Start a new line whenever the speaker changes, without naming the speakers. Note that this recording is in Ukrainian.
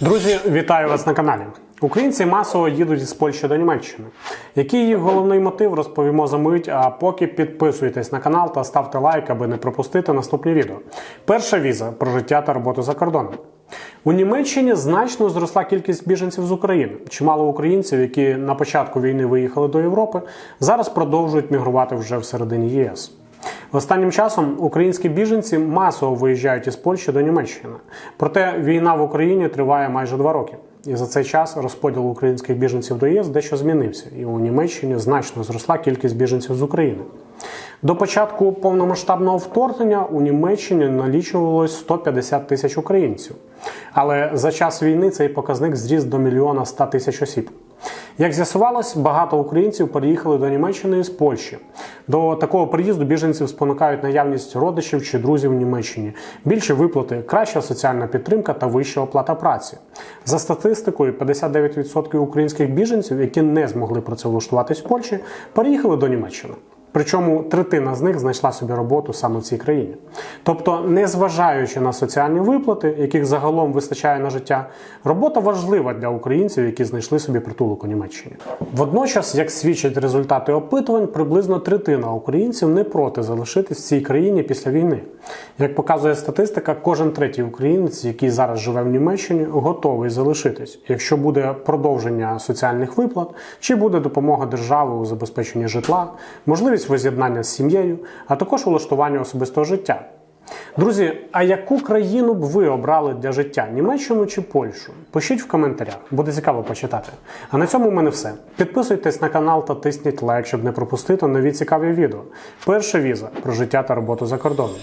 Друзі, вітаю вас на каналі. Українці масово їдуть із Польщі до Німеччини. Який їх головний мотив, розповімо за мить. А поки підписуйтесь на канал та ставте лайк, аби не пропустити наступні відео. Перша віза про життя та роботу за кордоном. У Німеччині значно зросла кількість біженців з України. Чимало українців, які на початку війни виїхали до Європи, зараз продовжують мігрувати вже всередині ЄС. Останнім часом українські біженці масово виїжджають із Польщі до Німеччини. Проте війна в Україні триває майже два роки. І за цей час розподіл українських біженців до ЄС дещо змінився, і у Німеччині значно зросла кількість біженців з України. До початку повномасштабного вторгнення у Німеччині налічувалось 150 тисяч українців. Але за час війни цей показник зріс до мільйона 100 тисяч осіб. Як з'ясувалось, багато українців переїхали до Німеччини із Польщі. До такого приїзду біженців спонукають наявність родичів чи друзів в Німеччині, більші виплати, краща соціальна підтримка та вища оплата праці. За статистикою, 59% українських біженців, які не змогли працевлаштуватись в Польщі, переїхали до Німеччини. Причому третина з них знайшла собі роботу саме в цій країні. Тобто, незважаючи на соціальні виплати, яких загалом вистачає на життя, робота важлива для українців, які знайшли собі притулок у Німеччині. Водночас, як свідчать результати опитувань, приблизно третина українців не проти залишитись в цій країні після війни. Як показує статистика, кожен третій українець, який зараз живе в Німеччині, готовий залишитись, якщо буде продовження соціальних виплат, чи буде допомога держави у забезпеченні житла, можливість воз'єднання з сім'єю, а також улаштування особистого життя. Друзі, а яку країну б ви обрали для життя Німеччину чи Польщу? Пишіть в коментарях, буде цікаво почитати. А на цьому в мене все. Підписуйтесь на канал та тисніть лайк, щоб не пропустити нові цікаві відео. Перша віза про життя та роботу за кордоном.